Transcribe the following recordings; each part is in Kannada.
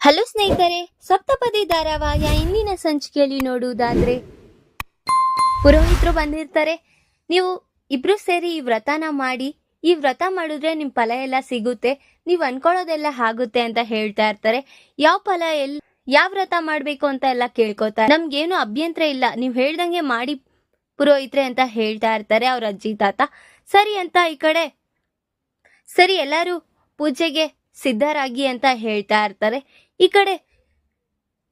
ಹಲೋ ಸ್ನೇಹಿತರೆ, ಸಪ್ತಪದಿ ಧಾರಾವಾಹಿಯ ಇಂದಿನ ಸಂಚಿಕೆಯಲ್ಲಿ ನೋಡುವುದಾದ್ರೆ, ಪುರೋಹಿತರು ಬಂದಿರ್ತಾರೆ. ನೀವು ಇಬ್ರು ಸೇರಿ ಈ ವ್ರತನ ಮಾಡಿ, ಈ ವ್ರತ ಮಾಡಿದ್ರೆ ನಿಮ್ ಫಲ ಎಲ್ಲ ಸಿಗುತ್ತೆ, ನೀವು ಅನ್ಕೊಳ್ಳೋದೆಲ್ಲ ಆಗುತ್ತೆ ಅಂತ ಹೇಳ್ತಾ ಇರ್ತಾರೆ. ಯಾವ ಫಲ ಎಲ್, ಯಾವ ವ್ರತ ಮಾಡ್ಬೇಕು ಅಂತ ಎಲ್ಲ ಕೇಳ್ಕೊತಾರೆ ನಮ್ಗೇನು ಅಭ್ಯಂತರ ಇಲ್ಲ, ನೀವು ಹೇಳ್ದಂಗೆ ಮಾಡಿ ಪುರೋಹಿತ್ರೆ ಅಂತ ಹೇಳ್ತಾ ಇರ್ತಾರೆ ಅವ್ರ ಅಜ್ಜಿ, ತಾತ. ಸರಿ ಅಂತ ಈ ಕಡೆ, ಸರಿ ಎಲ್ಲರೂ ಪೂಜೆಗೆ ಸಿದ್ಧರಾಗಿ ಅಂತ ಹೇಳ್ತಾ ಇರ್ತಾರೆ. ಈ ಕಡೆ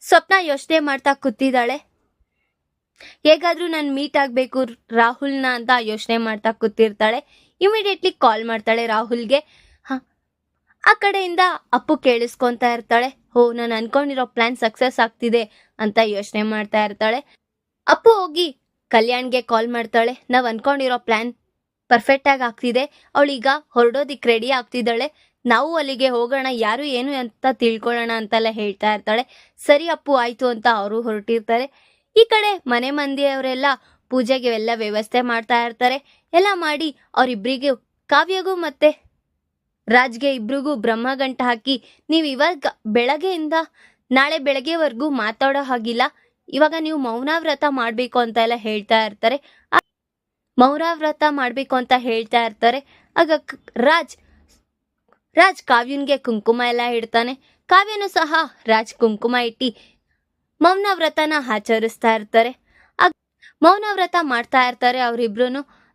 ಸ್ವಪ್ನ ಯೋಚನೆ ಮಾಡ್ತಾ ಕೂತಿದ್ದಾಳೆ. ಹೇಗಾದ್ರೂ ನಾನು ಮೀಟ್ ಆಗಬೇಕು ರಾಹುಲ್ನ ಅಂತ ಯೋಚನೆ ಮಾಡ್ತಾ ಕೂತಿರ್ತಾಳೆ. ಇಮಿಡಿಯೇಟ್ಲಿ ಕಾಲ್ ಮಾಡ್ತಾಳೆ ರಾಹುಲ್ಗೆ. ಹಾಂ, ಆ ಕಡೆಯಿಂದ ಅಪ್ಪು ಕೇಳಿಸ್ಕೊತಾ ಇರ್ತಾಳೆ. ಓ, ನಾನು ಅನ್ಕೊಂಡಿರೋ ಪ್ಲಾನ್ ಸಕ್ಸಸ್ ಆಗ್ತಿದೆ ಅಂತ ಯೋಚನೆ ಮಾಡ್ತಾ ಇರ್ತಾಳೆ. ಅಪ್ಪು ಹೋಗಿ ಕಲ್ಯಾಣ್ಗೆ ಕಾಲ್ ಮಾಡ್ತಾಳೆ. ನಾವು ಅನ್ಕೊಂಡಿರೋ ಪ್ಲಾನ್ ಪರ್ಫೆಕ್ಟ್ ಆಗಿ ಆಗ್ತಿದೆ. ಅವಳೀಗ ಹೊರಡೋದಿಕ್ಕೆ ರೆಡಿ ಆಗ್ತಿದ್ದಾಳೆ. ನಾವು ಅಲ್ಲಿಗೆ ಹೋಗೋಣ, ಯಾರು ಏನು ಅಂತ ತಿಳ್ಕೊಳ್ಳೋಣ ಅಂತೆಲ್ಲ ಹೇಳ್ತಾ ಇರ್ತಾಳೆ. ಸರಿ ಅಪ್ಪು, ಆಯ್ತು ಅಂತ ಅವರು ಹೊರಟಿರ್ತಾರೆ. ಈ ಕಡೆ ಮನೆ ಮಂದಿಯವರೆಲ್ಲ ಪೂಜೆಗೆ ಎಲ್ಲ ವ್ಯವಸ್ಥೆ ಮಾಡ್ತಾ ಇರ್ತಾರೆ. ಎಲ್ಲ ಮಾಡಿ ಅವರಿಬ್ಬರಿಗೂ ಕಾವ್ಯಗೂ ಮತ್ತೆ ರಾಜ್ಗೆ ಇಬ್ರಿಗೂ ಬ್ರಹ್ಮ ಗಂಟ ಹಾಕಿ, ನೀವು ಇವಾಗ ಬೆಳಗ್ಗೆಯಿಂದ ನಾಳೆ ಬೆಳಗ್ಗೆವರೆಗೂ ಮಾತಾಡೋ ಹಾಗಿಲ್ಲ. ಇವಾಗ ನೀವು ಮೌನಾವ್ರತ ಮಾಡಬೇಕು ಅಂತ ಎಲ್ಲ ಹೇಳ್ತಾ ಇರ್ತಾರೆ. ಮೌನಾವ್ರತ ಮೌನ ವ್ರತ ಮಾಡಬೇಕು ಅಂತ ಹೇಳ್ತಾ ಇರ್ತಾರೆ. ಆಗ ರಾಜ್ ರಾಜ್ ಕಾವ್ಯನ್ಗೆ ಕುಂಕುಮ ಎಲ್ಲ ಇಡ್ತಾನೆ. ಕಾವ್ಯನು ಸಹ ರಾಜ್ ಕುಂಕುಮ ಇಟ್ಟಿ ಮೌನ ವ್ರತನ ಆಚರಿಸ್ತಾ ಇರ್ತಾರೆ. ಮೌನ ವ್ರತ ಮಾಡ್ತಾ ಇರ್ತಾರೆ ಅವರಿಬ್ರು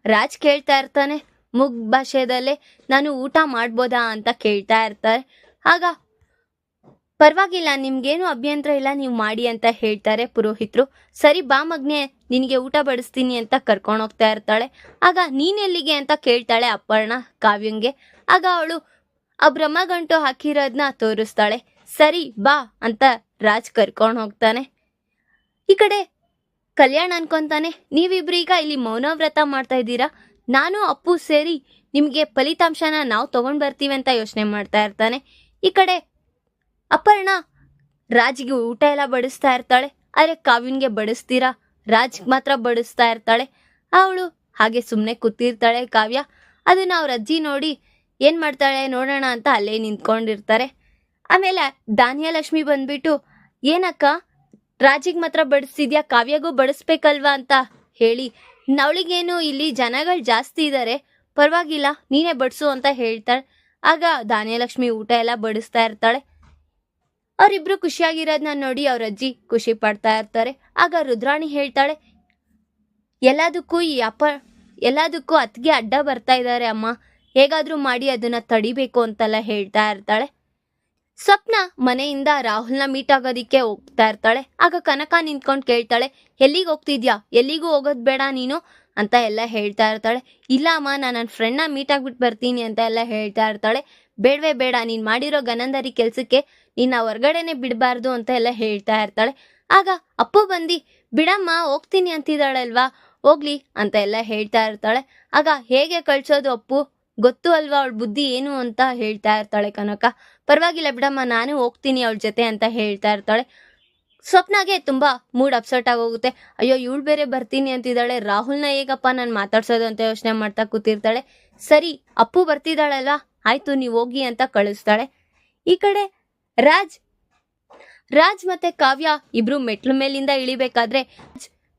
ರಾಜ್ ಕೇಳ್ತಾ ಇರ್ತಾನೆ, ಮುಗ್ ಭಾಷೆದಲ್ಲೇ ನಾನು ಊಟ ಮಾಡ್ಬೋದಾ ಅಂತ ಕೇಳ್ತಾ ಇರ್ತಾರೆ. ಆಗ, ಪರವಾಗಿಲ್ಲ, ನಿಮ್ಗೇನು ಅಭ್ಯಂತರ ಇಲ್ಲ, ನೀವು ಮಾಡಿ ಅಂತ ಹೇಳ್ತಾರೆ ಪುರೋಹಿತರು. ಸರಿ ಬಾ ಮಗ್ನೆ, ನಿನಗೆ ಊಟ ಬಡಿಸ್ತೀನಿ ಅಂತ ಕರ್ಕೊಂಡು ಹೋಗ್ತಾ ಇರ್ತಾಳೆ. ಆಗ ನೀನೆಲ್ಲಿಗೆ ಅಂತ ಕೇಳ್ತಾಳೆ ಅಪ್ಪರ್ಣ ಕಾವ್ಯಂಗೆ. ಆಗ ಅವಳು ಆ ಬ್ರಹ್ಮಗಂಟು ಹಾಕಿರೋದನ್ನ ತೋರಿಸ್ತಾಳೆ. ಸರಿ, ಬಾ ಅಂತ ರಾಜ್ ಕರ್ಕೊಂಡು ಹೋಗ್ತಾನೆ. ಈ ಕಡೆ ಕಲ್ಯಾಣ್ ಅನ್ಕೊಂತಾನೆ, ನೀವಿಬ್ರೀಗ ಇಲ್ಲಿ ಮೌನವ್ರತ ಮಾಡ್ತಾ ಇದ್ದೀರಾ? ನಾನು, ಅಪ್ಪು ಸೇರಿ ನಿಮಗೆ ಫಲಿತಾಂಶನ ನಾವು ತಗೊಂಡ್ ಬರ್ತೀವಿ ಅಂತ ಯೋಚನೆ ಮಾಡ್ತಾ ಇರ್ತಾನೆ. ಈ ಕಡೆ ಅಪರ್ಣ ರಾಜ್ಗೆ ಊಟ ಎಲ್ಲ ಬಡಿಸ್ತಾ ಇರ್ತಾಳೆ. ಆದ್ರೆ ಕಾವ್ಯನ್ಗೆ ಬಡಿಸ್ತೀರಾ? ರಾಜ್ ಮಾತ್ರ ಬಡಿಸ್ತಾ ಇರ್ತಾಳೆ. ಅವಳು ಹಾಗೆ ಸುಮ್ಮನೆ ಕೂತಿರ್ತಾಳೆ ಕಾವ್ಯ. ಅದನ್ನ ಅವ್ರ ಅಜ್ಜಿ ನೋಡಿ ಏನ್ ಮಾಡ್ತಾಳೆ ನೋಡೋಣ ಅಂತ ಅಲ್ಲೇ ನಿಂತ್ಕೊಂಡಿರ್ತಾರೆ. ಆಮೇಲೆ ಧಾನ್ಯಲಕ್ಷ್ಮಿ ಬಂದ್ಬಿಟ್ಟು, ಏನಕ್ಕ, ರಾಜಿಗೆ ಮಾತ್ರ ಬಡಿಸಿದ್ಯಾ ಕಾವ್ಯಗೂ ಬಡಿಸ್ಬೇಕಲ್ವಾ? ಅಂತ ಹೇಳಿ, ನವಳಿಗೇನು ಇಲ್ಲಿ ಜನಗಳು ಜಾಸ್ತಿ ಇದ್ದಾರೆ ಪರವಾಗಿಲ್ಲ, ನೀನೇ ಬಡಿಸು ಅಂತ ಹೇಳ್ತಾಳೆ. ಆಗ ಧಾನ್ಯಲಕ್ಷ್ಮಿ ಊಟ ಎಲ್ಲ ಬಡಿಸ್ತಾ ಇರ್ತಾಳೆ. ಅವರಿಬ್ರು ಖುಷಿಯಾಗಿರೋದನ್ನ ನೋಡಿ ಅವ್ರ ಅಜ್ಜಿ ಖುಷಿ ಪಡ್ತಾ ಇರ್ತಾರೆ. ಆಗ ರುದ್ರಾಣಿ ಹೇಳ್ತಾಳೆ, ಎಲ್ಲದಕ್ಕೂ ಈ ಅಪ್ಪ, ಎಲ್ಲದಕ್ಕೂ ಅತ್ತಿಗೆ ಅಡ್ಡ ಬರ್ತಾ ಇದ್ದಾರೆ ಅಮ್ಮ. ಹೇಗಾದ್ರೂ ಮಾಡಿ ಅದನ್ನ ತಡಿಬೇಕು ಅಂತೆಲ್ಲ ಹೇಳ್ತಾ ಇರ್ತಾಳೆ. ಸ್ವಪ್ನ ಮನೆಯಿಂದ ರಾಹುಲ್ನ ಮೀಟ್ ಆಗೋದಿಕ್ಕೆ ಹೋಗ್ತಾ ಇರ್ತಾಳೆ. ಆಗ ಕನಕ ನಿಂತ್ಕೊಂಡು ಕೇಳ್ತಾಳೆ, ಎಲ್ಲಿಗೆ ಹೋಗ್ತಿದ್ಯಾ? ಎಲ್ಲಿಗೂ ಹೋಗೋದು ಬೇಡ ನೀನು? ಅಂತ ಎಲ್ಲ ಹೇಳ್ತಾ ಇರ್ತಾಳೆ. ಇಲ್ಲ ಅಮ್ಮ, ನಾನು ನನ್ನ ಫ್ರೆಂಡ್ನ ಮೀಟ್ ಆಗ್ಬಿಟ್ಟು ಬರ್ತೀನಿ ಅಂತ ಎಲ್ಲ ಹೇಳ್ತಾ ಇರ್ತಾಳೆ. ಬೇಡವೇ, ಬೇಡ, ನೀನು ಮಾಡಿರೋ ಗನಂದರಿ ಕೆಲಸಕ್ಕೆ ನಿನ್ನ ಹೊರ್ಗಡೆನೆ ಬಿಡಬಾರ್ದು ಅಂತ ಎಲ್ಲ ಹೇಳ್ತಾ ಇರ್ತಾಳೆ. ಆಗ ಅಪ್ಪು ಬಂದು, ಬಿಡಮ್ಮ, ಹೋಗ್ತೀನಿ ಅಂತಿದ್ದಾಳಲ್ವಾ? ಹೋಗ್ಲಿ ಅಂತ ಎಲ್ಲ ಹೇಳ್ತಾ ಇರ್ತಾಳೆ. ಆಗ ಹೇಗೆ ಕಳ್ಸೋದು ಅಪ್ಪು? ಗೊತ್ತು ಅಲ್ವಾ ಅವಳ ಬುದ್ಧಿ ಏನು ಅಂತ ಹೇಳ್ತಾ ಇರ್ತಾಳೆ ಕನಕ. ಪರವಾಗಿಲ್ಲ ಬಿಡಮ್ಮ, ನಾನು ಹೋಗ್ತೀನಿ ಅವಳ ಜೊತೆ ಅಂತ ಹೇಳ್ತಾ ಇರ್ತಾಳೆ. ಸ್ವಪ್ನಾಗೆ ತುಂಬಾ ಮೂಡ್ ಅಪ್ಸೆಟ್ ಆಗೋಗುತ್ತೆ. ಅಯ್ಯೋ, ಇವಳು ಬೇರೆ ಬರ್ತೀನಿ ಅಂತಿದ್ದಾಳೆ. ರಾಹುಲ್ನ ಹೇಗಪ್ಪ ನಾನು ಮಾತಾಡ್ಸೋದು ಅಂತ ಯೋಚನೆ ಮಾಡ್ತಾ ಕೂತಿರ್ತಾಳೆ. ಸರಿ, ಅಪ್ಪು ಬರ್ತಿದ್ದಾಳಲ್ವಾ? ಆಯ್ತು, ನೀವು ಹೋಗಿ ಅಂತ ಕಳಿಸ್ತಾಳೆ. ಈ ಕಡೆ ರಾಜ್ ರಾಜ್ ಮತ್ತೆ ಕಾವ್ಯ ಇಬ್ರು ಮೆಟ್ಲು ಮೇಲಿಂದ ಇಳಿಬೇಕಾದ್ರೆ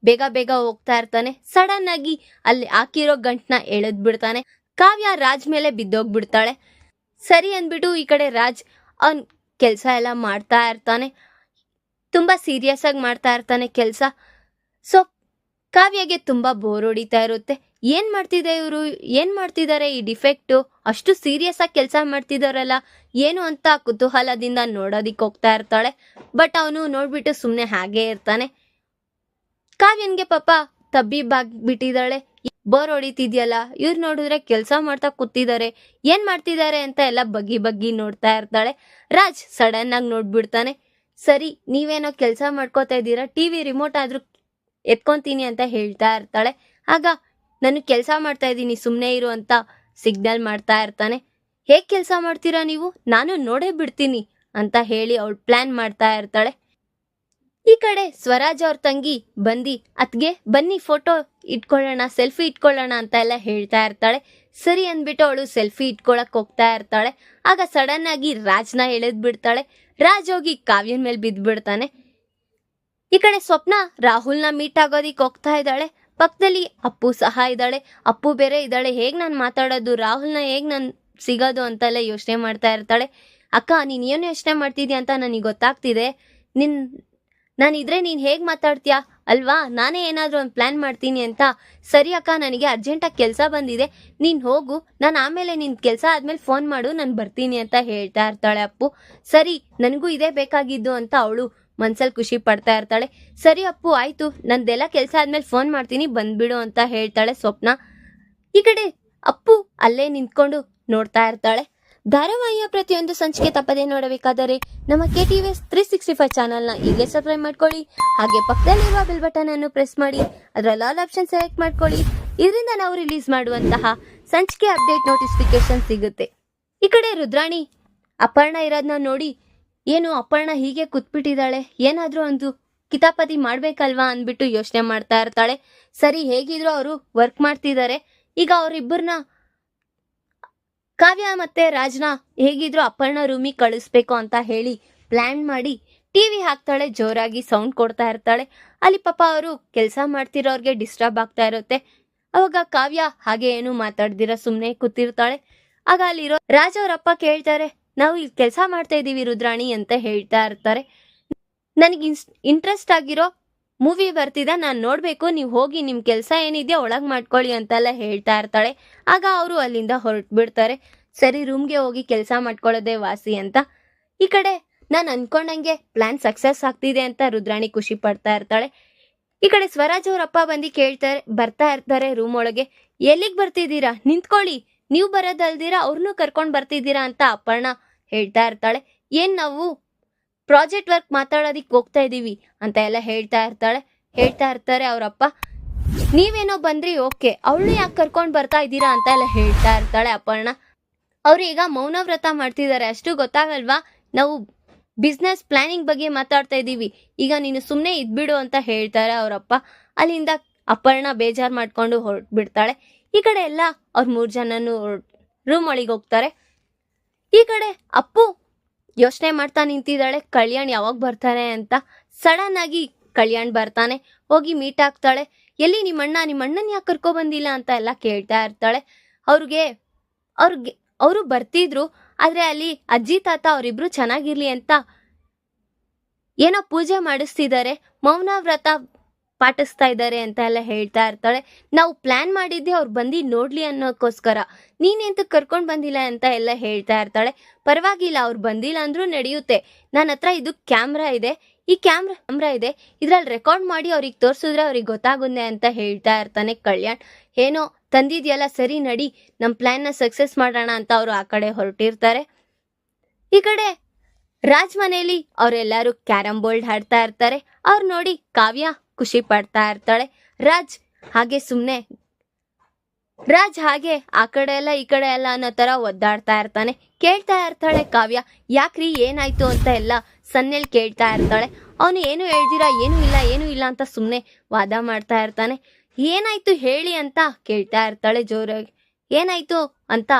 ಬೇಗ ಬೇಗ ಹೋಗ್ತಾ ಇರ್ತಾನೆ. ಸಡನ್ ಆಗಿ ಅಲ್ಲಿ ಹಾಕಿರೋ ಗಂಟ್ನ ಎಳೆದ್ ಬಿಡ್ತಾನೆ ಕಾವ್ಯ ರಾಜ್ ಮೇಲೆ ಬಿದ್ದೋಗ್ಬಿಡ್ತಾಳೆ. ಸರಿ ಅಂದ್ಬಿಟ್ಟು ಈ ಕಡೆ ರಾಜ್ ಅವನ್ ಕೆಲಸ ಎಲ್ಲ ಮಾಡ್ತಾ ಇರ್ತಾನೆ. ತುಂಬಾ ಸೀರಿಯಸ್ ಆಗಿ ಮಾಡ್ತಾ ಇರ್ತಾನೆ ಕೆಲಸ. ಸೊ ಕಾವ್ಯಗೆ ತುಂಬಾ ಬೋರ್ ಹೊಡಿತಾ ಇರುತ್ತೆ. ಏನ್ ಮಾಡ್ತಿದೆ ಇವರು? ಏನ್ ಮಾಡ್ತಿದ್ದಾರೆ ಈ ಡಿಫೆಕ್ಟು ಅಷ್ಟು ಸೀರಿಯಸ್ ಆಗಿ ಕೆಲಸ ಮಾಡ್ತಿದಾರಲ್ಲ. ಏನು ಅಂತ ಕುತೂಹಲದಿಂದ ನೋಡೋದಿಕ್ ಹೋಗ್ತಾ ಇರ್ತಾಳೆ. ಬಟ್ ಅವನು ನೋಡ್ಬಿಟ್ಟು ಸುಮ್ಮನೆ ಹಾಗೇ ಇರ್ತಾನೆ. ಕಾವ್ಯನ್ಗೆ ಪಾಪ ತಬ್ಬಿಬ್ಬಾಗ್ಬಿಟ್ಟಿದ್ದಾಳೆ ಬೋರ್ ಹೊಡಿತಿದ್ಯಲ್ಲ? ಇವ್ರು ನೋಡಿದ್ರೆ ಕೆಲಸ ಮಾಡ್ತಾ ಕೂತಿದ್ದಾರೆ ಏನ್ ಮಾಡ್ತಿದ್ದಾರೆ ಅಂತ ಎಲ್ಲ ಬಗ್ಗಿ ಬಗ್ಗಿ ನೋಡ್ತಾ ಇರ್ತಾಳೆ. ರಾಜ್ ಸಡನ್ ಆಗಿ ನೋಡ್ಬಿಡ್ತಾನೆ. ಸರಿ, ನೀವೇನೋ ಕೆಲಸ ಮಾಡ್ಕೋತಾ ಇದ್ದೀರಾ? ಟಿವಿ ರಿಮೋಟ್ ಆದ್ರೂ ಎತ್ಕೊಂತೀನಿ ಅಂತ ಹೇಳ್ತಾ ಇರ್ತಾಳೆ. ಆಗ, ನಾನು ಕೆಲಸ ಮಾಡ್ತಾ ಇದ್ದೀನಿ ಸುಮ್ಮನೆ ಇರು ಅಂತ ಸಿಗ್ನಲ್ ಮಾಡ್ತಾ ಇರ್ತಾನೆ. ಹೇಗೆ ಕೆಲಸ ಮಾಡ್ತೀರಾ ನೀವು? ನಾನು ನೋಡೇ ಬಿಡ್ತೀನಿ ಅಂತ ಹೇಳಿ ಅವಳು ಪ್ಲಾನ್ ಮಾಡ್ತಾ ಇರ್ತಾಳೆ. ಈ ಕಡೆ ಸ್ವರಾಜ್ ಅವ್ರ ತಂಗಿ ಬಂದಿ, ಅತ್ಗೆ ಬನ್ನಿ ಫೋಟೋ ಇಟ್ಕೊಳ್ಳೋಣ, ಸೆಲ್ಫಿ ಇಟ್ಕೊಳ್ಳೋಣ ಅಂತ ಎಲ್ಲ ಹೇಳ್ತಾ ಇರ್ತಾಳೆ. ಸರಿ ಅಂದ್ಬಿಟ್ಟು ಅವಳು ಸೆಲ್ಫಿ ಇಟ್ಕೊಳಕ್ ಹೋಗ್ತಾ ಇರ್ತಾಳೆ. ಆಗ ಸಡನ್ ಆಗಿ ರಾಜ್ನ ಎಳೆದ್ ಬಿಡ್ತಾಳೆ. ರಾಜ್ ಹೋಗಿ ಕಾವ್ಯನ್ ಮೇಲೆ ಬಿದ್ದು ಬಿಡ್ತಾನೆ. ಈ ಕಡೆ ಸ್ವಪ್ನ ರಾಹುಲ್ನ ಮೀಟ್ ಆಗೋದಿಕ್ ಹೋಗ್ತಾ ಇದ್ದಾಳೆ. ಪಕ್ಕದಲ್ಲಿ ಅಪ್ಪು ಸಹ ಇದ್ದಾಳೆ. ಅಪ್ಪು ಬೇರೆ ಇದ್ದಾಳೆ. ಹೇಗ್ ನಾನು ಮಾತಾಡೋದು? ರಾಹುಲ್ನ ಹೇಗ್ ನಾನು ಸಿಗೋದು ಅಂತೆಲ್ಲ ಯೋಚನೆ ಮಾಡ್ತಾ ಇರ್ತಾಳೆ. ಅಕ್ಕ, ನೀನು ಏನು ಯೋಚನೆ ಮಾಡ್ತಿದ್ಯಾ ಅಂತ ನನಗೆ ಗೊತ್ತಾಗ್ತಿದೆ. ನಿನ್ ನಾನು ನೀನು ಹೇಗ್ ಮಾತಾಡ್ತೀಯಾ? ಅಲ್ವಾ? ನಾನೇ ಏನಾದರೂ ಒಂದು ಪ್ಲಾನ್ ಮಾಡ್ತೀನಿ ಅಂತ. ಸರಿ ಅಕ್ಕ, ನನಗೆ ಅರ್ಜೆಂಟಾಗಿ ಕೆಲಸ ಬಂದಿದೆ. ನೀನು ಹೋಗು. ನಾನು ಆಮೇಲೆ ನಿನ್ನ ಕೆಲಸ ಆದ್ಮೇಲೆ ಫೋನ್ ಮಾಡು. ನಾನು ಬರ್ತೀನಿ ಅಂತ ಹೇಳ್ತಾ ಇರ್ತಾಳೆ ಅಪ್ಪು. ಸರಿ, ನನಗೂ ಇದೇ ಬೇಕಾಗಿದ್ದು ಅಂತ ಅವಳು ಮನ್ಸಲ್ಲಿ ಖುಷಿ ಪಡ್ತಾ ಇರ್ತಾಳೆ. ಸರಿ ಅಪ್ಪು, ಆಯ್ತು. ನಂದೆಲ್ಲ ಕೆಲಸ ಆದ್ಮೇಲೆ ಫೋನ್ ಮಾಡ್ತೀನಿ. ಬಂದ್ಬಿಡು ಅಂತ ಹೇಳ್ತಾಳೆ ಸ್ವಪ್ನ. ಈ ಕಡೆ ಅಪ್ಪು ಅಲ್ಲೇ ನಿಂತ್ಕೊಂಡು ನೋಡ್ತಾ ಇರ್ತಾಳೆ. ಧಾರಾವಾಹಿಯ ಪ್ರತಿಯೊಂದು ಸಂಚಿಕೆ ತಪ್ಪದೆ ನೋಡಬೇಕಾದರೆ ನಮ್ಮ K T S three sixty five ಚಾನಲ್ನ ಈಗಲೇ ಸಬ್ಸ್ಕ್ರೈಬ್ ಮಾಡ್ಕೊಳ್ಳಿ. ಹಾಗೆ ಪಕ್ಕದಲ್ಲಿರುವ ಬೆಲ್ ಬಟನ್ ಅನ್ನು ಪ್ರೆಸ್ ಮಾಡಿ, ಅದರ ಲಾಲ್ ಆಪ್ಷನ್ ಸೆಲೆಕ್ಟ್ ಮಾಡ್ಕೊಳ್ಳಿ. ಇದರಿಂದ ನಾವು ರಿಲೀಸ್ ಮಾಡುವಂತಹ ಸಂಚಿಕೆ ಅಪ್ಡೇಟ್ ನೋಟಿಫಿಕೇಶನ್ ಸಿಗುತ್ತೆ. ಈ ಕಡೆ ರುದ್ರಾಣಿ, ಅಪರ್ಣ ಇರೋದನ್ನ ನೋಡಿ. ಏನು ಅಪರ್ಣ ಹೀಗೆ ಕೂತ್ಬಿಟ್ಟಿದ್ದಾಳೆ? ಏನಾದರೂ ಒಂದು ಕಿತಾಪತಿ ಮಾಡ್ಬೇಕಲ್ವಾ ಅಂದ್ಬಿಟ್ಟು ಯೋಚನೆ ಮಾಡ್ತಾ ಇರ್ತಾಳೆ. ಸರಿ, ಹೇಗಿದ್ರು ಅವರು ವರ್ಕ್ ಮಾಡ್ತಿದ್ದಾರೆ. ಈಗ ಅವರಿಬ್ಬರನ್ನ ಕಾವ್ಯ ಮತ್ತೆ ರಾಜ್ನ ಹೇಗಿದ್ರು ಅಪರ್ಣ ರೂಮಿಗೆ ಕಳಿಸ್ಬೇಕು ಅಂತ ಹೇಳಿ ಪ್ಲಾನ್ ಮಾಡಿ ಟಿವಿ ಹಾಕ್ತಾಳೆ, ಜೋರಾಗಿ ಸೌಂಡ್ ಕೊಡ್ತಾ ಇರ್ತಾಳೆ. ಅಲ್ಲಿ ಪಾಪ ಅವರು ಕೆಲಸ ಮಾಡ್ತಿರೋರ್ಗೆ ಡಿಸ್ಟರ್ಬ್ ಆಗ್ತಾ ಇರುತ್ತೆ. ಅವಾಗ ಕಾವ್ಯ ಹಾಗೆ ಏನು ಮಾತಾಡ್ದಿರ ಸುಮ್ಮನೆ ಕೂತಿರ್ತಾಳೆ. ಆಗ ಅಲ್ಲಿರೋ ರಾಜ ಅವರಪ್ಪ ಕೇಳ್ತಾರೆ, ನಾವು ಇಲ್ಲಿ ಕೆಲಸ ಮಾಡ್ತಾ ಇದ್ದೀವಿ ರುದ್ರಾಣಿ ಅಂತ ಹೇಳ್ತಾ ಇರ್ತಾರೆ. ನನಗೆ ಇಂಟ್ರೆಸ್ಟ್ ಆಗಿರೋ ಮೂವಿ ಬರ್ತಿದೆ, ನಾನು ನೋಡಬೇಕು, ನೀವು ಹೋಗಿ ನಿಮ್ಮ ಕೆಲಸ ಏನಿದೆಯಾ ಒಳಗೆ ಮಾಡ್ಕೊಳ್ಳಿ ಅಂತೆಲ್ಲ ಹೇಳ್ತಾ ಇರ್ತಾಳೆ. ಆಗ ಅವರು ಅಲ್ಲಿಂದ ಹೊರಟು ಬಿಡ್ತಾರೆ ಸರಿ ರೂಮ್ಗೆ ಹೋಗಿ ಕೆಲಸ ಮಾಡ್ಕೊಳ್ಳೋದೆ ವಾಸಿ ಅಂತ. ಈ ಕಡೆ ನಾನು ಅನ್ಕೊಂಡಂಗೆ ಪ್ಲಾನ್ ಸಕ್ಸಸ್ ಆಗ್ತಿದೆ ಅಂತ ರುದ್ರಾಣಿ ಖುಷಿ ಪಡ್ತಾ ಇರ್ತಾಳೆ. ಈ ಕಡೆ ಸ್ವರಾಜ್ ಅವರಪ್ಪ ಬಂದು ಕೇಳ್ತಾರೆ, ಬರ್ತಾ ಇರ್ತಾರೆ ರೂಮ್ ಒಳಗೆ. ಎಲ್ಲಿಗೆ ಬರ್ತಿದ್ದೀರಾ? ನಿಂತ್ಕೊಳ್ಳಿ. ನೀವು ಬರೋದಲ್ದಿರಾ? ಅವ್ರನ್ನೂ ಕರ್ಕೊಂಡು ಬರ್ತಿದ್ದೀರಾ? ಅಂತ ಅಪ್ಪಣ್ಣ ಹೇಳ್ತಾ ಇರ್ತಾಳೆ. ಏನ್ ನಾವು ಪ್ರಾಜೆಕ್ಟ್ ವರ್ಕ್ ಮಾತಾಡೋದಿಕ್ ಹೋಗ್ತಾ ಇದೀವಿ ಅಂತ ಎಲ್ಲ ಹೇಳ್ತಾ ಇರ್ತಾಳೆ, ಹೇಳ್ತಾ ಇರ್ತಾರೆ ಅವರಪ್ಪ. ನೀವೇನೋ ಬಂದ್ರಿ, ಓಕೆ. ಅವಳು ಯಾಕೆ ಕರ್ಕೊಂಡು ಬರ್ತಾ ಇದ್ದೀರಾ ಅಂತ ಎಲ್ಲ ಹೇಳ್ತಾ ಇರ್ತಾಳೆ ಅಪರ್ಣ. ಅವ್ರು ಈಗ ಮೌನ ವ್ರತ ಮಾಡ್ತಿದ್ದಾರೆ, ಅಷ್ಟು ಗೊತ್ತಾಗಲ್ವಾ? ನಾವು ಬಿಸ್ನೆಸ್ ಪ್ಲಾನಿಂಗ್ ಬಗ್ಗೆ ಮಾತಾಡ್ತಾ ಇದ್ದೀವಿ ಈಗ ನೀನು ಸುಮ್ಮನೆ ಇದ್ಬಿಡು ಅಂತ ಹೇಳ್ತಾರೆ ಅವರಪ್ಪ. ಅಲ್ಲಿಂದ ಅಪರ್ಣ ಬೇಜಾರು ಮಾಡ್ಕೊಂಡು ಹೊರಟ್ಬಿಡ್ತಾಳೆ. ಈ ಕಡೆ ಎಲ್ಲ ಅವ್ರ ಮೂರು ಜನನು ರೂಮ್ ಒಳಗೆ ಹೋಗ್ತಾರೆ. ಈ ಕಡೆ ಅಪ್ಪು ಯೋಚನೆ ಮಾಡ್ತಾ ನಿಂತಿದ್ದಾಳೆ. ಕಲ್ಯಾಣ್ ಯಾವಾಗ ಬರ್ತಾನೆ ಅಂತ ಸಡನ್ ಆಗಿ ಕಲ್ಯಾಣ್ ಬರ್ತಾನೆ. ಹೋಗಿ ಮೀಟ್ ಆಗ್ತಾಳೆ. ಎಲ್ಲಿ ನಿಮ್ಮಣ್ಣ ನಿಮ್ಮಣ್ಣನ ಯಾಕೆ ಕರ್ಕೊ ಬಂದಿಲ್ಲ ಅಂತ ಎಲ್ಲ ಕೇಳ್ತಾ ಇರ್ತಾಳೆ. ಅವ್ರಿಗೆ ಅವ್ರಿಗೆ, ಅವರು ಬರ್ತಿದ್ರು, ಆದ್ರೆ ಅಲ್ಲಿ ಅಜ್ಜಿ, ತಾತ ಅವರಿಬ್ರು ಚೆನ್ನಾಗಿರ್ಲಿ ಅಂತ ಏನೋ ಪೂಜೆ ಮಾಡಿಸ್ತಿದ್ದಾರೆ. ಮೌನ ವ್ರತ ಪಾಟಿಸ್ತಾ ಇದ್ದಾರೆ ಅಂತ ಎಲ್ಲ ಹೇಳ್ತಾ ಇರ್ತಾಳೆ. ನಾವು ಪ್ಲಾನ್ ಮಾಡಿದ್ದೆ ಅವ್ರು ಬಂದು ನೋಡ್ಲಿ ಅನ್ನೋಕ್ಕೋಸ್ಕರ. ನೀನೆಂತ ಕರ್ಕೊಂಡು ಬಂದಿಲ್ಲ ಅಂತ ಎಲ್ಲ ಹೇಳ್ತಾ ಇರ್ತಾಳೆ. ಪರವಾಗಿಲ್ಲ, ಅವ್ರು ಬಂದಿಲ್ಲ ಅಂದ್ರೂ ನಡೆಯುತ್ತೆ. ನನ್ನ ಹತ್ರ ಇದು ಕ್ಯಾಮ್ರಾ ಇದೆ. ಈ ಕ್ಯಾಮ್ರಾ ಕ್ಯಾಮ್ರಾ ಇದೆ. ಇದ್ರಲ್ಲಿ ರೆಕಾರ್ಡ್ ಮಾಡಿ ಅವ್ರಿಗೆ ತೋರಿಸಿದ್ರೆ ಅವ್ರಿಗೆ ಗೊತ್ತಾಗುತ್ತೆ ಅಂತ ಹೇಳ್ತಾ ಇರ್ತಾನೆ ಕಲ್ಯಾಣ್. ಏನೋ, ತಂದಿದ್ಯಲ್ಲ, ಸರಿ ನಡಿ. ನಮ್ಮ ಪ್ಲಾನ್ನ ಸಕ್ಸಸ್ ಮಾಡೋಣ ಅಂತ ಅವರು ಆ ಕಡೆ ಹೊರಟಿರ್ತಾರೆ. ಈ ಕಡೆ ರಾಜ್ ಮನೆಯಲ್ಲಿ ಅವರೆಲ್ಲರೂ ಕ್ಯಾರಂ ಬೋರ್ಡ್ ಆಡ್ತಾ ಇರ್ತಾರೆ. ಅವ್ರು ನೋಡಿ ಕಾವ್ಯ ಖುಷಿ ಪಡ್ತಾ ಇರ್ತಾಳೆ. ರಾಜ್ ಹಾಗೆ ಸುಮ್ಮನೆ ರಾಜ್ ಹಾಗೆ ಆ ಕಡೆ ಎಲ್ಲ ಈ ಕಡೆ ಎಲ್ಲ ಅನ್ನೋ ತರ ಒದ್ದಾಡ್ತಾ ಇರ್ತಾನೆ. ಕೇಳ್ತಾ ಇರ್ತಾಳೆ ಕಾವ್ಯ, ಯಾಕ್ರಿ ಏನಾಯ್ತು ಅಂತ ಎಲ್ಲ ಸನ್ನೆಲ್ ಕೇಳ್ತಾ ಇರ್ತಾಳೆ. ಅವನು ಏನು ಹೇಳ್ದಿರಾ, ಏನೂ ಇಲ್ಲ ಏನೂ ಇಲ್ಲ ಅಂತ ಸುಮ್ಮನೆ ವಾದ ಮಾಡ್ತಾ ಇರ್ತಾನೆ. ಏನಾಯ್ತು ಹೇಳಿ ಅಂತ ಕೇಳ್ತಾ ಇರ್ತಾಳೆ ಜೋರಾಗಿ. ಏನಾಯ್ತು ಅಂತ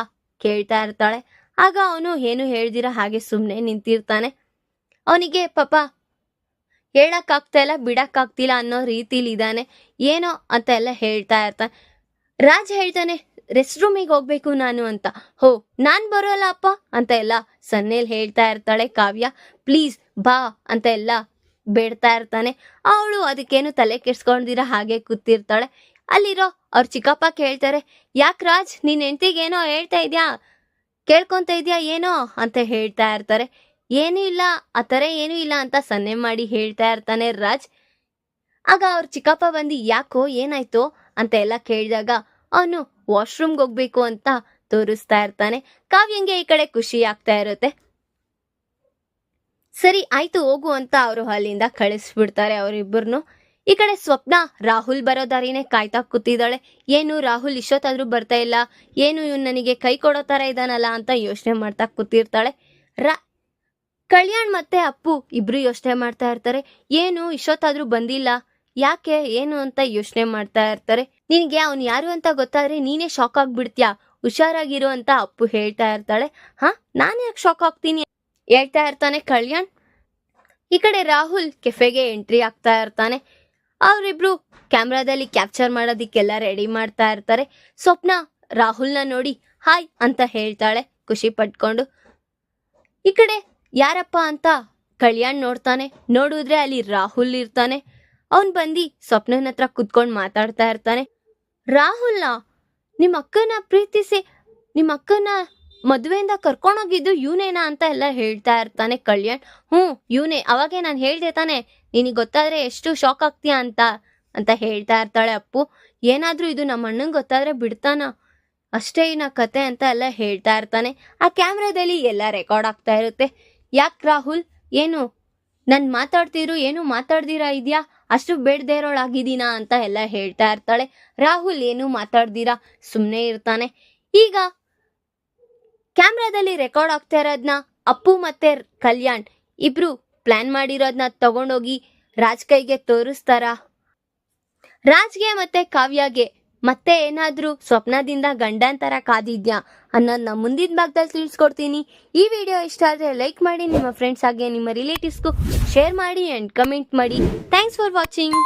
ಕೇಳ್ತಾ ಇರ್ತಾಳೆ. ಆಗ ಅವನು ಏನು ಹೇಳ್ದಿರ ಹಾಗೆ ಸುಮ್ಮನೆ ನಿಂತಿರ್ತಾನೆ. ಅವನಿಗೆ ಪಾಪ ಹೇಳಕ್ಕಾಗ್ತಾ ಇಲ್ಲ, ಬಿಡಕ್ಕಾಗ್ತಿಲ್ಲ ಅನ್ನೋ ರೀತಿಲಿ ಇದ್ದಾನೆ. ಏನೋ ಅಂತ ಎಲ್ಲ ಹೇಳ್ತಾ ಇರ್ತಾನೆ ರಾಜ್ ಹೇಳ್ತಾನೆ, ರೆಸ್ಟ್ ರೂಮಿಗೆ ಹೋಗ್ಬೇಕು ನಾನು ಅಂತ. ಹೋ, ನಾನು ಬರೋಲ್ಲ ಅಪ್ಪ? ಅಂತ ಎಲ್ಲ ಸನ್ನೇಲ್ ಹೇಳ್ತಾ ಇರ್ತಾಳೆ ಕಾವ್ಯ. ಪ್ಲೀಸ್, ಬಾ ಅಂತ ಎಲ್ಲ ಬೇಡ್ತಾ ಇರ್ತಾನೆ. ಅವಳು ಅದಕ್ಕೇನು ತಲೆ ಕೆಡ್ಸ್ಕೊಂಡಿರ ಹಾಗೆ ಕೂತಿರ್ತಾಳೆ. ಅಲ್ಲಿರೋ ಅವ್ರ ಚಿಕ್ಕಪ್ಪ ಕೇಳ್ತಾರೆ, ಯಾಕೆ ರಾಜ್ ನಿನ್ನ ಹೆಂಡತಿಗೆ ಏನೋ ಹೇಳ್ತಾ ಇದ್ಯಾ? ಕೇಳ್ಕೊಂತ ಇದೆಯಾ ಏನೋ ಅಂತ ಹೇಳ್ತಾ ಇರ್ತಾರೆ. ಏನೂ ಇಲ್ಲ, ಆ ಥರ ಏನೂ ಇಲ್ಲ ಅಂತ ಸನ್ನೆ ಮಾಡಿ ಹೇಳ್ತಾ ಇರ್ತಾನೆ ರಾಜ್. ಆಗ ಅವ್ರ ಚಿಕ್ಕಪ್ಪ ಬಂದು, ಯಾಕೋ, ಏನಾಯ್ತು? ಅಂತ ಎಲ್ಲ ಕೇಳಿದಾಗ ಅವನು, ವಾಶ್ರೂಮ್ಗೆ ಹೋಗ್ಬೇಕು ಅಂತ ತೋರಿಸ್ತಾ ಇರ್ತಾನೆ. ಕಾವ್ಯಂಗೆ ಈ ಕಡೆ ಖುಷಿ ಆಗ್ತಾ ಇರುತ್ತೆ. ಸರಿ, ಆಯ್ತು, ಹೋಗು ಅಂತ ಅವರು ಅಲ್ಲಿಂದ ಕಳಿಸ್ಬಿಡ್ತಾರೆ ಅವರಿಬ್ಬರನ್ನು ಈ ಕಡೆ ಸ್ವಪ್ನ ರಾಹುಲ್ ಬರೋ ದಾರಿನೇ ಕಾಯ್ತಾ ಕೂತಿದ್ದಾಳೆ. ಏನು ರಾಹುಲ್ ಇಷ್ಟೊತ್ತಾದ್ರೂ ಬರ್ತಾ ಇಲ್ಲ. ಏನು ಇವ್ನು ನನಗೆ ಕೈ ಕೊಡೋ ತರ ಇದಾನಲ್ಲ ಅಂತ ಯೋಚನೆ ಮಾಡ್ತಾ ಕೂತಿರ್ತಾಳೆ. ರಾ, ಕಲ್ಯಾಣ್ ಮತ್ತೆ ಅಪ್ಪು ಇಬ್ರು ಯೋಚನೆ ಮಾಡ್ತಾ ಇರ್ತಾರೆ. ಏನು ಇಷ್ಟೊತ್ತಾದ್ರೂ ಬಂದಿಲ್ಲ. ಯಾಕೆ, ಏನು ಅಂತ ಯೋಚನೆ ಮಾಡ್ತಾ ಇರ್ತಾರೆ. ನಿನಗೆ ಅವ್ನು ಯಾರು ಅಂತ ಗೊತ್ತಾದ್ರೆ ನೀನೇ ಶಾಕ್ ಆಗ್ಬಿಡ್ತೀಯಾ? ಹುಷಾರಾಗಿರು ಅಂತ ಅಪ್ಪು ಹೇಳ್ತಾ ಇರ್ತಾಳೆ. ಹಾ, ನಾನು ಯಾಕೆ ಶಾಕ್ ಆಗ್ತೀನಿ? ಹೇಳ್ತಾ ಇರ್ತಾನೆ ಕಲ್ಯಾಣ್. ಈ ಕಡೆ ರಾಹುಲ್ ಕೆಫೆಗೆ ಎಂಟ್ರಿ ಆಗ್ತಾ ಇರ್ತಾನೆ. ಅವರಿಬ್ರು ಕ್ಯಾಮ್ರಾದಲ್ಲಿ ಕ್ಯಾಪ್ಚರ್ ಮಾಡೋದಿಕ್ಕೆಲ್ಲ ರೆಡಿ ಮಾಡ್ತಾ ಇರ್ತಾರೆ. ಸ್ವಪ್ನ ರಾಹುಲ್ನ ನೋಡಿ, ಹಾಯ್ ಅಂತ ಹೇಳ್ತಾಳೆ ಖುಷಿ ಪಟ್ಕೊಂಡು. ಈ ಕಡೆ ಯಾರಪ್ಪ ಅಂತ ಕಲ್ಯಾಣ್ ನೋಡ್ತಾನೆ. ನೋಡಿದ್ರೆ ಅಲ್ಲಿ ರಾಹುಲ್ ಇರ್ತಾನೆ. ಅವನ್ ಬಂದು ಸ್ವಪ್ನನ ಹತ್ರ ಕುತ್ಕೊಂಡು ಮಾತಾಡ್ತಾ ಇರ್ತಾನೆ. ರಾಹುಲ್ನ ನಿಮ್ಮ ಅಕ್ಕನ ಪ್ರೀತಿಸಿ ನಿಮ್ಮ ಅಕ್ಕನ ಮದುವೆಯಿಂದ ಕರ್ಕೊಂಡೋಗಿದ್ದು ಇವನೇನಾ ಅಂತ ಎಲ್ಲ ಹೇಳ್ತಾ ಇರ್ತಾನೆ ಕಲ್ಯಾಣ್. ಹ್ಞೂ, ಇವನೇ, ಅವಾಗೆ ನಾನು ಹೇಳ್ದೆ ತಾನೆ, ನಿನಗೆ ಗೊತ್ತಾದ್ರೆ ಎಷ್ಟು ಶಾಕ್ ಆಗ್ತೀಯಾ ಅಂತ ಅಂತ ಹೇಳ್ತಾ ಇರ್ತಾಳೆ ಅಪ್ಪು. ಏನಾದರೂ ಇದು ನಮ್ಮ ಅಣ್ಣಂಗೆ ಗೊತ್ತಾದ್ರೆ ಬಿಡ್ತಾನ, ಅಷ್ಟೇ ಇನ್ನ ಕತೆ ಅಂತ ಎಲ್ಲ ಹೇಳ್ತಾ ಇರ್ತಾನೆ. ಆ ಕ್ಯಾಮ್ರಾದಲ್ಲಿ ಎಲ್ಲ ರೆಕಾರ್ಡ್ ಆಗ್ತಾ ಇರುತ್ತೆ. ಯಾಕೆ ರಾಹುಲ್? ಏನು, ನಾನು ಮಾತಾಡ್ತಿರು ಏನು ಮಾತಾಡ್ದಿರಾ ಇದೆಯಾ? ಅಷ್ಟು ಬೇಡದೇ ಇರೋಳಾಗಿದ್ದೀನಾ ಅಂತ ಎಲ್ಲ ಹೇಳ್ತಾ ಇರ್ತಾಳೆ. ರಾಹುಲ್ ಏನು ಮಾತಾಡ್ದಿರಾ? ಸುಮ್ಮನೆ ಇರ್ತಾನೆ. ಈಗ ಕ್ಯಾಮ್ರಾದಲ್ಲಿ ರೆಕಾರ್ಡ್ ಆಗ್ತಾ ಇರೋದನ್ನ ಅಪ್ಪು ಮತ್ತೆ ಕಲ್ಯಾಣ್ ಇಬ್ರು ಪ್ಲಾನ್ ಮಾಡಿರೋದನ್ನ ತಗೊಂಡೋಗಿ ರಾಜ್ ಕೈಗೆ ತೋರಿಸ್ತಾರ? ರಾಜ್ಗೆ ಮತ್ತೆ ಕಾವ್ಯಗೆ ಮತ್ತೆ ಏನಾದರೂ ಸ್ವಪ್ನದಿಂದ ಗಂಡಂತರ ಕಾದಿದ್ಯಾ ಅನ್ನೋದನ್ನ ಮುಂದಿನ ಭಾಗದಲ್ಲಿ ತಿಳಿಸ್ಕೊಡ್ತೀನಿ. ಈ ವಿಡಿಯೋ ಇಷ್ಟ ಆದರೆ ಲೈಕ್ ಮಾಡಿ, ನಿಮ್ಮ ಫ್ರೆಂಡ್ಸ್ ಹಾಗೆ ನಿಮ್ಮ ರಿಲೇಟಿವ್ಸ್ಗೂ ಶೇರ್ ಮಾಡಿ ಆ್ಯಂಡ್ ಕಮೆಂಟ್ ಮಾಡಿ. Thanks for watching